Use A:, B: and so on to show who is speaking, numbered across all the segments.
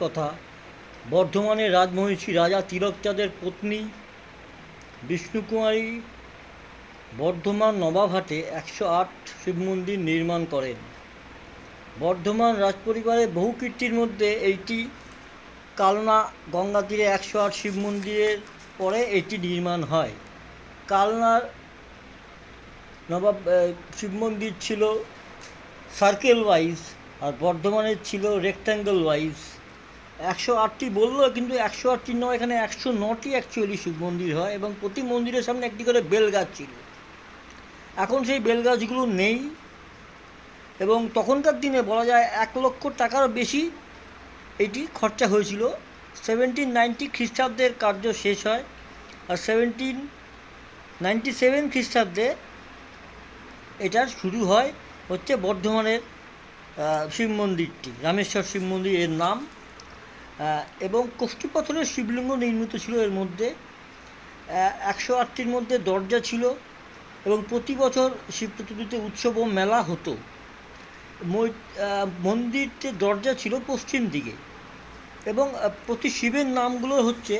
A: কথা। বর্ধমানের রাজমহিষী রাজা তিলকচাঁদের পত্নী বিষ্ণুকুমারী বর্ধমান নবাবহাটে একশো আট শিব মন্দির নির্মাণ করেন। বর্ধমান রাজপরিবারের বহু কীর্তির মধ্যে এইটি কালনা গঙ্গা তীরে একশো আট শিব মন্দিরের পরে এটি নির্মাণ হয়। কালনার নবাব শিব মন্দির ছিল সার্কেল ওয়াইজ আর বর্ধমানের ছিল রেক্ট্যাঙ্গেল ওয়াইজ একশো আটটি বলল, কিন্তু একশো আটটি নয়, এখানে একশো নটি অ্যাকচুয়ালি শিব মন্দির হয় এবং প্রতি মন্দিরের সামনে একটি করে বেল গাছ ছিল। এখন সেই বেল গাছগুলো নেই এবং তখনকার দিনে বলা যায় এক লক্ষ টাকার বেশি এটি খরচা হয়েছিল। সেভেন্টিন নাইনটি খ্রিস্টাব্দের কার্য শেষ হয় আর সেভেন্টিন নাইনটি সেভেন খ্রিস্টাব্দে এটার শুরু হয় হচ্ছে বর্ধমানের শিব মন্দিরটি, রামেশ্বর শিব মন্দির এর নাম। এবং কষ্টি পাথরের শিবলিঙ্গ নির্মিত ছিল এর মধ্যে। একশো আটটির মধ্যে দরজা ছিল এবং প্রতি বছর শিব চতুর্থীতে উৎসব ও মেলা হতো। মন্দিরটির দরজা ছিল পশ্চিম দিকে এবং প্রতি শিবের নামগুলো হচ্ছে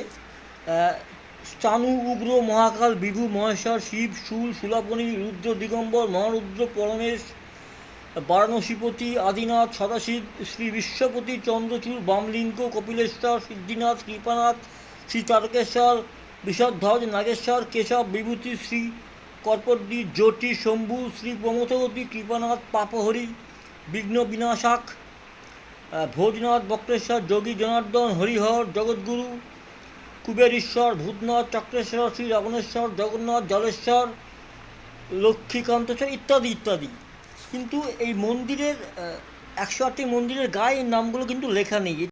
A: আহ, উগ্র মহাকাল বিভু মহেশ্বর শিব শুল সুলাপনি রুদ্র দিগম্বর মহারুদ্র পরমেশ বারাণসীপতি আদিনাথ সদাশিব, শ্রী বিশ্বপতি চন্দ্রচূড়, বামলিঙ্গ, কপিলেশ্বর, সিদ্ধিনাথ, কৃপানাথ, শ্রী তারকেশ্বর বিষধ্বজ নাগেশ্বর, কেশব, বিভূতি, শ্রী কর্পদ্দি জ্যোতি, শম্ভু, শ্রী প্রমথবতী কৃপানাথ, পাপহরি, বিঘ্ন বিনাশাক ভোজনাথ, বক্রেশ্বর, যোগী জনার্দন, হরিহর জগৎগুরু কুবের ঈশ্বর ভূতনাথ, চক্রেশ্বর, শ্রী রাবণেশ্বর, জগন্নাথ, জলেশ্বর লক্ষ্মীকান্তেশ্বর ইত্যাদি ইত্যাদি। কিন্তু এই মন্দিরের একশো আটটি মন্দিরের গায়ে এই নামগুলো কিন্তু লেখা নেই।